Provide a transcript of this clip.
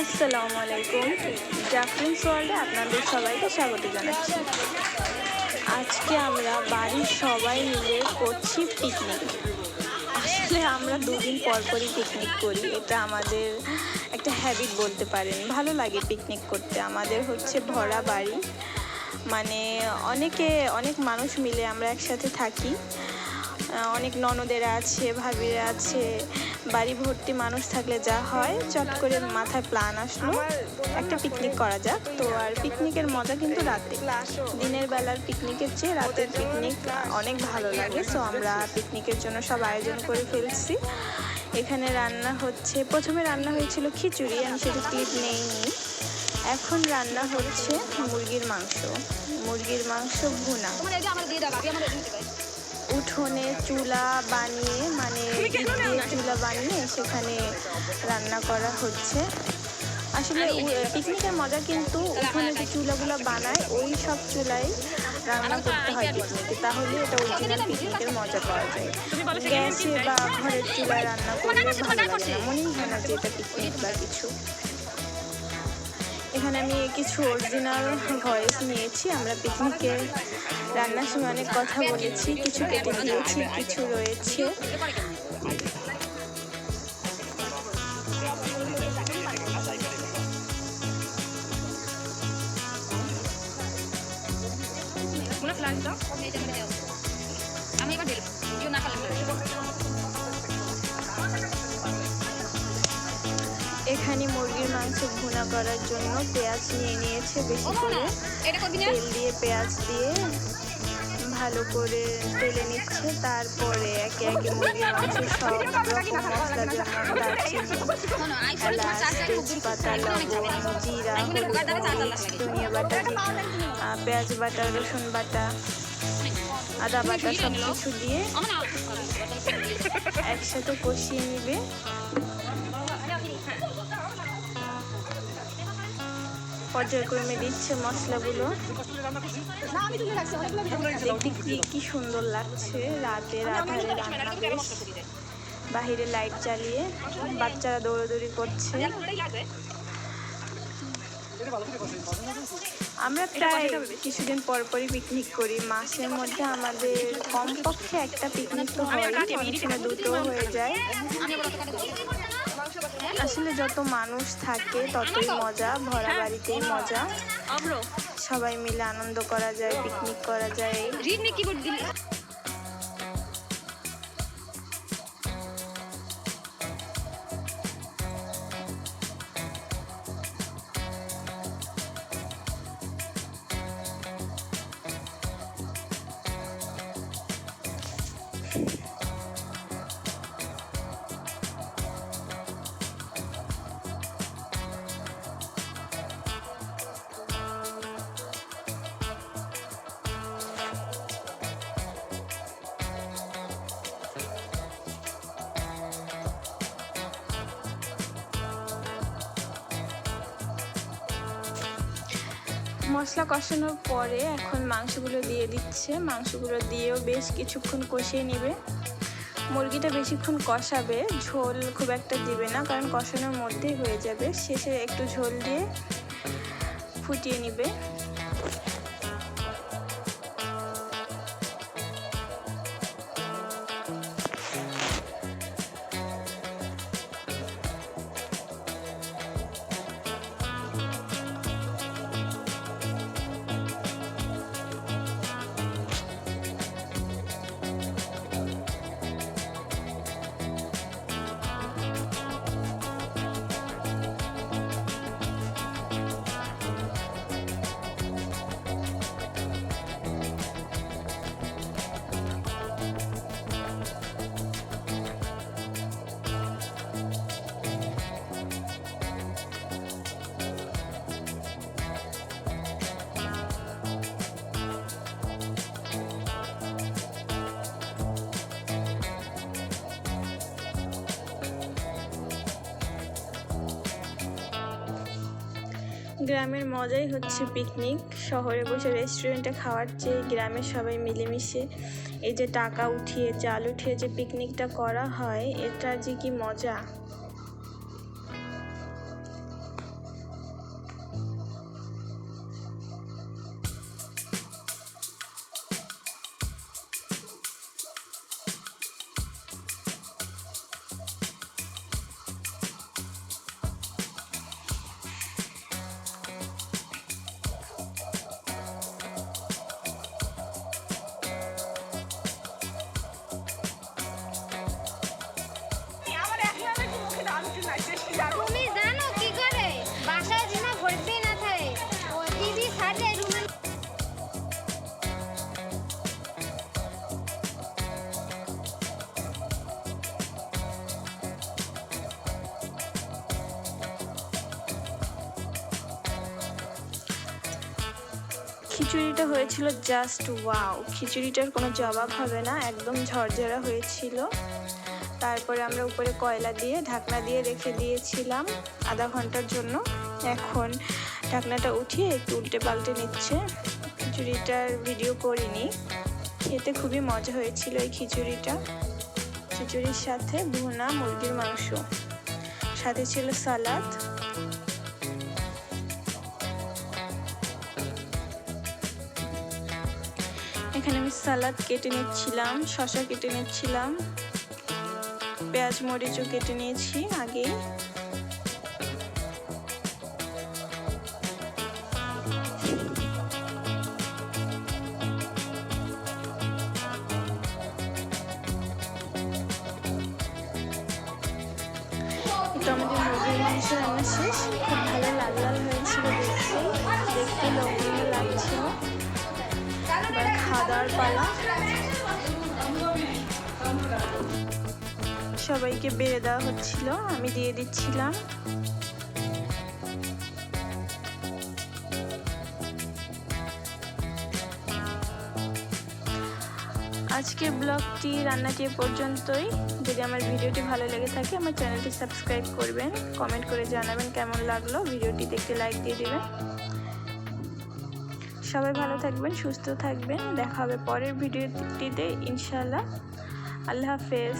আসসালামু আলাইকুম। জাফরিন্স ওয়ার্ল্ডে আপনাদের সবাইকে স্বাগত জানাচ্ছি। আজকে আমরা বাড়ির সবাই মিলে করছি পিকনিক আসলে আমরা দুদিন পর পরই পিকনিক করি। এটা আমাদের একটা হ্যাবিট বলতে পারেন। ভালো লাগে পিকনিক করতে। আমাদের হচ্ছে ভরা বাড়ি। মানে অনেকে, অনেক মানুষ মিলে আমরা একসাথে থাকি। অনেক ননদেরা আছে, ভাবিরা আছে। বাড়ি ভর্তি মানুষ থাকলে যা হয়, চট করে মাথায় প্ল্যান আসলো। একটা পিকনিক করা যাক। তো আর পিকনিকের মজা কিন্তু রাতে। দিনের বেলার পিকনিকের চেয়ে রাতের পিকনিক অনেক ভালো লাগে। সো আমরা পিকনিকের জন্য সব আয়োজন করে ফেলছি। এখানে রান্না হচ্ছে, প্রথমে রান্না হয়েছিল খিচুড়ি, আমি সেটা ক্লিপ নেইনি। এখন রান্না হচ্ছে মুরগির মাংস। মুরগির মাংস ভুনা। উঠোনে চুলা বানিয়ে মানে চুলা বানিয়ে সেখানে রান্না করা হচ্ছে। আসলে পিকনিকের মজা কিন্তু ওখানে যে চুলাগুলো বানায় ওই সব চুলাই রান্না করতে হয় পিকনিকে। তাহলে এটা অরিজিনাল পিকনিকের মজা পাওয়া যায়। গ্যাসে বা ঘরের চুলায় রান্না করলে ভালো লাগে না। মনেই হয় না যে এটা পিকনিক বা কিছু। এখানে আমি কিছু অরিজিনাল ভয়েস নিয়েছি। আমরা পিকনিকে রান্নার সময় অনেক কথা বলেছি, কিছু কেটে দিয়েছি, কিছু রয়েছে। আমি এবার দিলাম কেউ না খালে এখানে মুরগির মাংস ভুনা করার জন্য পেঁয়াজ নিয়ে নিয়েছে বেশি করে। তেল দিয়ে পেঁয়াজ দিয়ে ভালো করে তেলে নিচ্ছে। তারপরে একে একে মুরগির মাংস সব রকম মশলা যেমন দারচিনি তেজপাতা লবণ জিরা হলুদ। ধনিয়া বাটা পেঁয়াজ বাটা রসুন বাটা আদা বাটা সব কিছু দিয়ে একসাথে কষিয়ে নিবে। পর্যায়ক্রমে দিচ্ছে মশলাগুলো। দেখতে কি কি সুন্দর লাগছে। রান্না বেশ। বাহিরে লাইট জ্বালিয়ে বাচ্চারা দৌড়াদৌড়ি করছে। আমরা প্রায় কিছুদিন পর পরই পিকনিক করি। মাসের মধ্যে আমাদের কমপক্ষে একটা পিকনিক তো হয় অনেক দুটো হয়ে যায়। আসলে যত মানুষ থাকে ততই মজা ভরা বাড়িতেই মজা। সবাই মিলে আনন্দ করা যায় পিকনিক করা যায়। রিডমি কিবোর্ড মশলা কষানোর পরে এখন মাংসগুলো দিয়ে দিচ্ছে। মাংসগুলো দিয়েও বেশ কিছুক্ষণ কষিয়ে নেবে। মুরগিটা বেশিক্ষণ কষাবে, ঝোল খুব একটা দিবে না, কারণ কষানোর মধ্যেই হয়ে যাবে। শেষে একটু ঝোল দিয়ে ফুটিয়ে নিবে। গ্রামের মজাই হচ্ছে পিকনিক শহরে বসে রেস্টুরেন্টে খাওয়ার চেয়ে গ্রামের সবাই মিলেমিশে এই যে টাকা উঠিয়ে চাল উঠিয়ে যে পিকনিকটা করা হয়, এটা যে কি মজা। খিচুড়িটা হয়েছিল জাস্ট ওয়াও খিচুড়িটার কোনো জবাব হবে না, একদম ঝরঝরা হয়েছিল। তারপরে আমরা উপরে কয়লা দিয়ে ঢাকনা দিয়ে রেখে দিয়েছিলাম আধা ঘণ্টার জন্য। এখন ঢাকনাটা উঠিয়ে একটু উল্টে পাল্টে নিচ্ছে। খিচুড়িটার ভিডিও করিনি। খেতে খুবই মজা হয়েছিল এই খিচুড়িটা। খিচুড়ির সাথে ভুনা মুরগির মাংস। সাথে ছিল সালাদ। এখানে আমি সালাদ কেটে নিচ্ছিলাম, শসা কেটে নিচ্ছিলাম, পেঁয়াজ মরিচও কেটে নিয়েছি আগে তো আমাদের মুরগির খুব ভালো লাল লাল হয়েছিল দেখতে। দেখতে লোভনীয় লাগছিল। এবার পালা। সবাইকে বেড়ে দেওয়া হচ্ছিল, আমি দিয়ে দিচ্ছিলাম। আজকের ব্লগটি রান্নাটি পর্যন্তই। যদি আমার ভিডিওটি ভালো লেগে থাকে, আমার চ্যানেলটি সাবস্ক্রাইব করবেন। কমেন্ট করে জানাবেন কেমন লাগল। ভিডিওটি দেখতে লাইক দিয়ে দিবেন। সবাই ভালো থাকবেন সুস্থ থাকবেন। দেখা হবে পরের ভিডিওটিতে ইনশাল্লাহ আল্লাহ হাফেজ।